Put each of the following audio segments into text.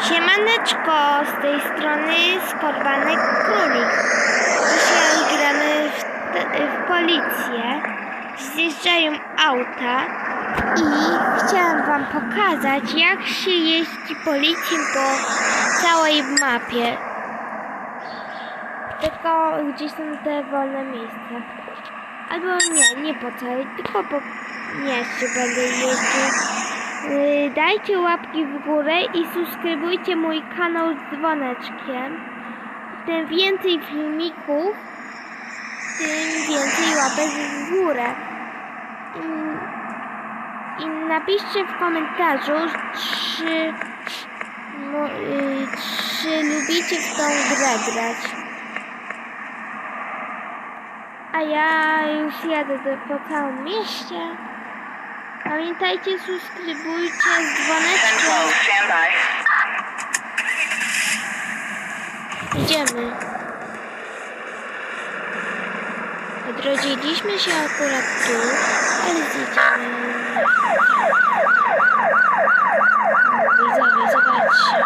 Siemaneczko, z tej strony Skorbanek Królik. Dzisiaj gramy w, w policję. Zjeżdżają auta i chciałam wam pokazać, jak się jeździ policją po całej mapie. Tylko gdzieś są te wolne miejsca. Albo nie, nie po całej, tylko po mieście będę jeździł. Yy, Dajcie łapki w górę i subskrybujcie mój kanał z dzwoneczkiem. Tym więcej filmików, tym więcej łapek w górę. I, napiszcie w komentarzu, czy, yy, czy lubicie w tą grę grać. A ja już jadę do, po całym mieście. Pamiętajcie, subskrybujcie z dzwoneczkiem. Idziemy. Odrodziliśmy się akurat tu, ale zjedziemy. Widzowie, zobaczcie.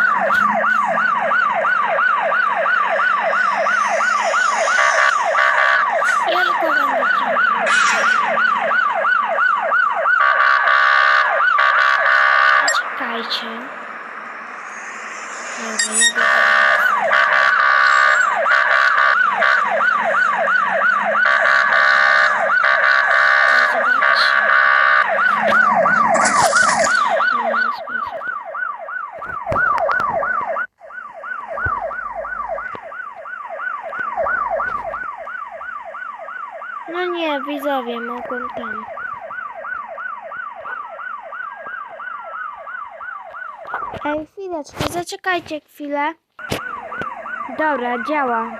Ja tylko będę trochę. Czekajcie. Dobra, jadę. No nie, widzowie mogą tam. Ej, chwileczkę, zaczekajcie chwilę. Dobra, działa.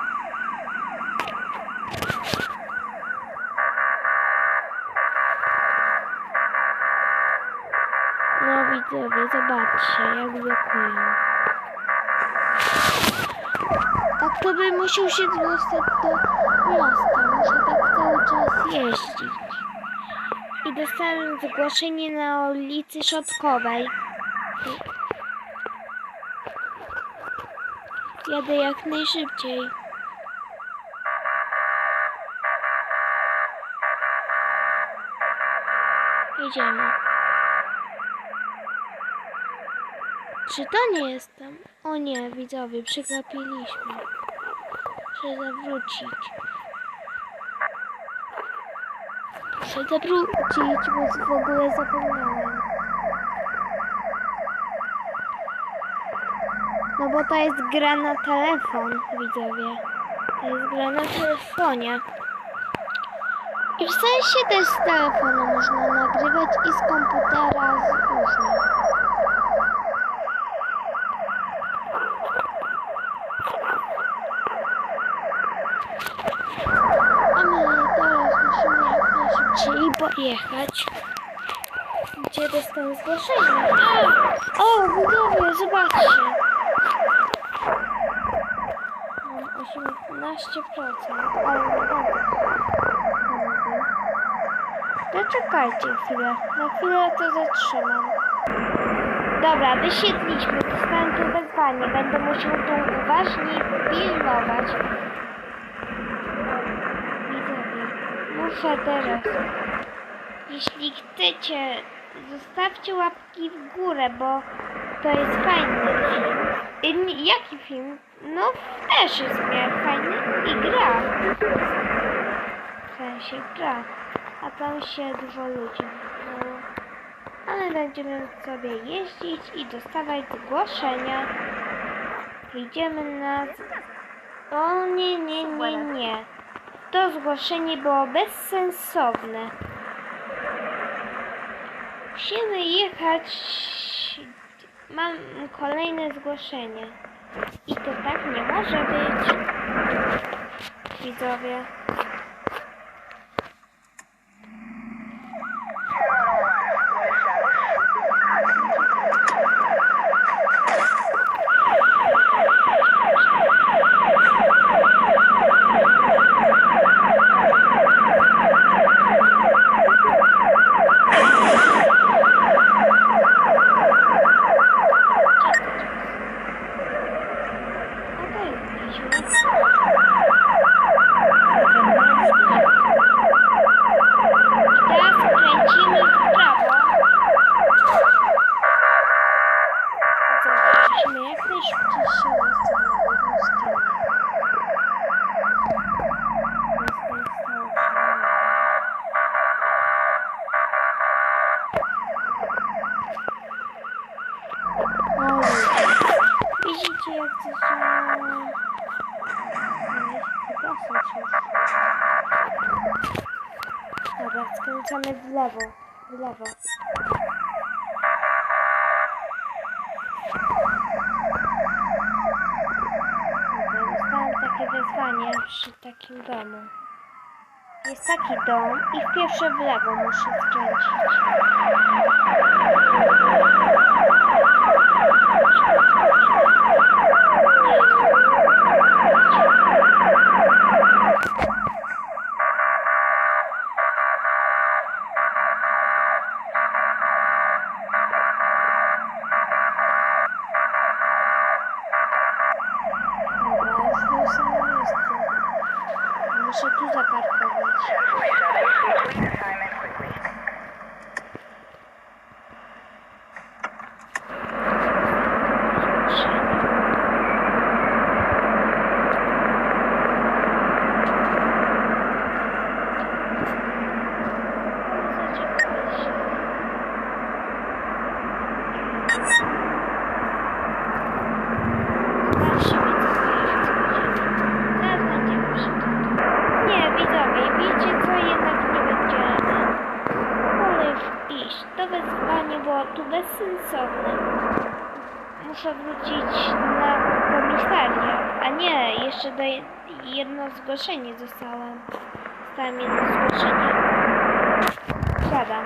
No widzowie, zobaczcie, jak blokują. Tak to by musiał się dostać do miasta. Muszę tak cały czas jeździć. I dostałem zgłoszenie na ulicy Szotkowej. Jadę jak najszybciej. Jedziemy. Czy to nie jestem? O nie, widzowie, przegapiliśmy. Muszę zawrócić. Muszę zawrócić, bo w ogóle zapomniałem. No bo to jest gra na telefon, widzowie. To jest gra na telefonie. I w sensie też z telefonu można nagrywać i z komputera z różnych. A my teraz musimy jak najszybciej pojechać. Gdzie dostałem zgłoszenie? O, widzowie, zobaczcie. Mam 18%, ale naprawdę. Zaczekajcie chwilę. Na chwilę to zatrzymam. Dobra, wysiedliśmy. Dostałem tu wezwanie. Będę musiał tu uważnie pilnować. Widzowie, muszę teraz. Jeśli chcecie, zostawcie łapki w górę, bo to jest fajny film. Nie- Jaki film? No, też jest fajny i gra. W sensie gra. A tam się dużo ludzi. No, ale będziemy sobie jeździć i dostawać zgłoszenia. Idziemy na... O nie, nie, nie, nie. To zgłoszenie było bezsensowne. Musimy jechać. Mam kolejne zgłoszenie. I to tak nie może być. Widzowie. Skręcamy w lewo. W lewo. Dostałem takie wezwanie przy takim domu. Jest taki dom i w pierwsze w lewo muszę skręcić. Dobra, już to jest samo miejsce. Muszę tu zaparkować. Zaczekaj się. Zobaczcie, widzowie, jak to będzie. Teraz będziemy przy tym. Nie, widzowie, wiecie co? Jednak nie będziemy. Wolę już iść. To wyzwanie było tu bezsensowne. Muszę wrócić na komisariat. A nie, jeszcze do jedno zgłoszenie dostałem. Dostałem jedno zgłoszenie. Siadam.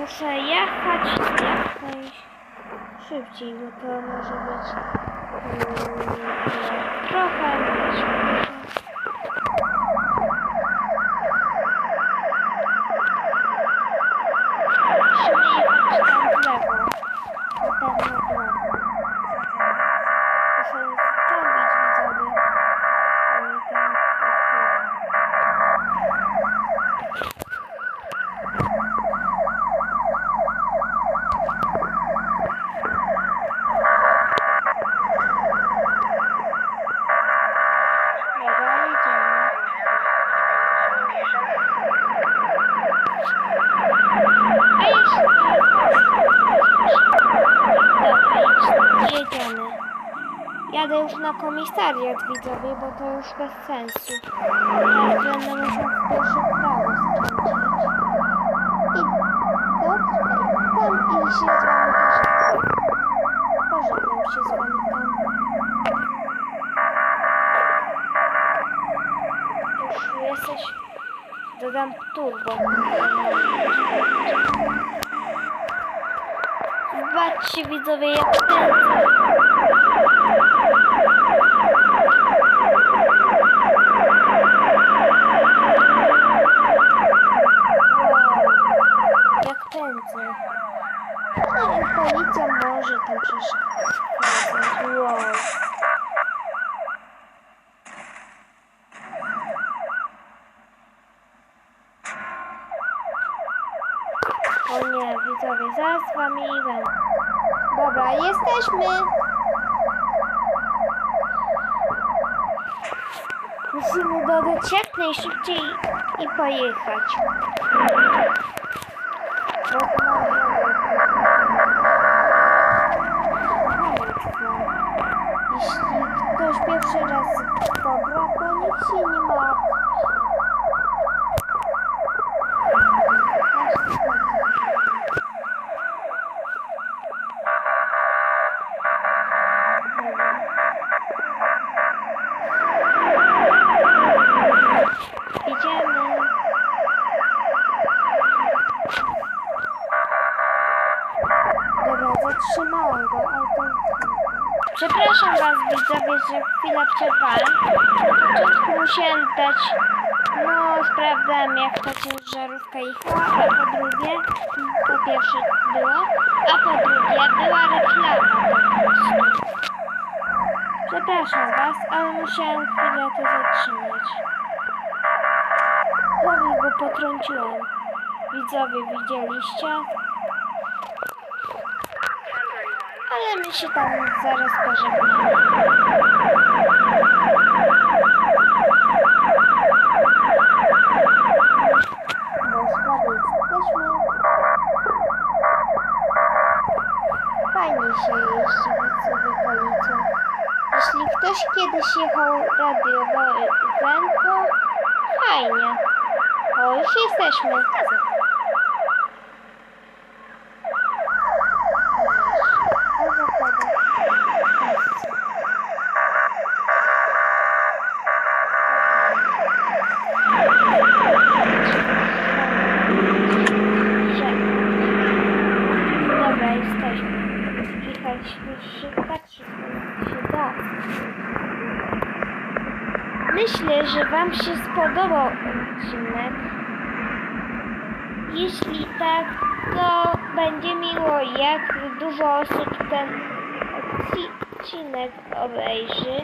Muszę jechać jak najszybciej, bo to może być mm, trochę. Musimy jechać tam w lewo. Na pewno w lewo. Muszę strąbić widzowie. Oni tam parkują. Dobra, jedziemy. A jeszcze Dobra, już jedziemy. Jadę już na komisariat widzowie, bo to już bez sensu. Będę musiał w pierwsze prawo skręcić. I tam i się z wami. Pożegnam się z wami tam. Już jesteś... Dodam turbo. Zobaczcie widzowie jak pędzę. Wow, jak pędzę. I policja może tam przeszkadzać. Wow. O nie, widzowie, zaraz z wami będę. Dobra, jesteśmy. Musimy dodać jak najszybciej i pojechać. Bo to Jeśli 宝宝帮你รา widzowie, że chwilę przerwałem. Początku musiałem dać... No, sprawdzałem jak ta ciężarówka jechała, a po drugie... Po pierwsze było, a po drugie była reklama. Przepraszam Was, ale musiałem chwilę to zatrzymać. Prawie go potrąciłem. Widzowie, widzieliście? Ale my się tam zaraz pożegnamy. Fajnie się jeździ w okolicą. Jeśli ktoś kiedyś jechał radiowozem, to fajnie. O, już jesteśmy. Dobra, jesteśmy. Jechaliśmy szybko, szybko jak się da. Myślę, że Wam się spodobał odcinek. Jeśli tak, to będzie miło, jak dużo osób ten odcinek obejrzy.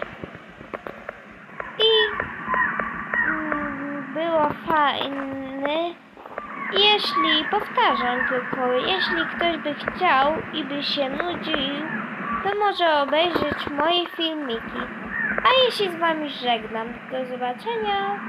I mm, było fajny. Jeśli, powtarzam tylko, jeśli ktoś by chciał i by się nudził, to może obejrzeć moje filmiki. A ja się z Wami żegnam. Do zobaczenia.